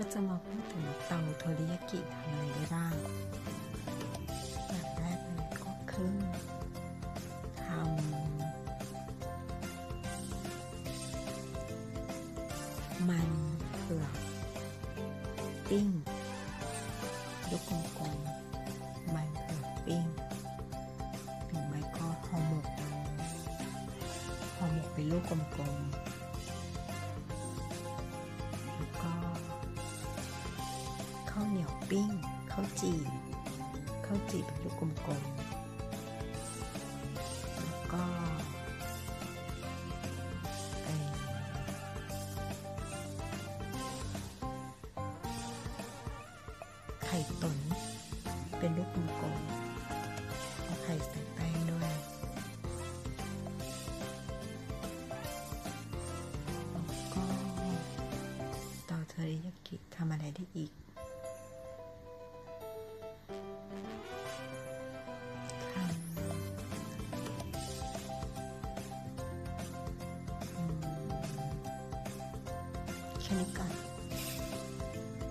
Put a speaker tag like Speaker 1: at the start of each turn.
Speaker 1: ก็จะมาพูดถึงเตาโทริยากิทำอะไรได้บ้างอย่างแรกเลยก็คือทำมันเผือกปิ้งลูกกลมๆมันเผือกปิ้งหรือไม่ก็ห่อหมกห่อหมกเป็นลูกกลมๆ ปิ้งข้าวจี่ข้าวจี่เป็นลูกกลมๆแล้วก็เอ่อไข่ตุ๋นเป็นลูกกลมๆเอาไข่ใส่แป้งด้วยแล้วก็เตาเทอริยากิทำอะไรได้อีก 시키니까.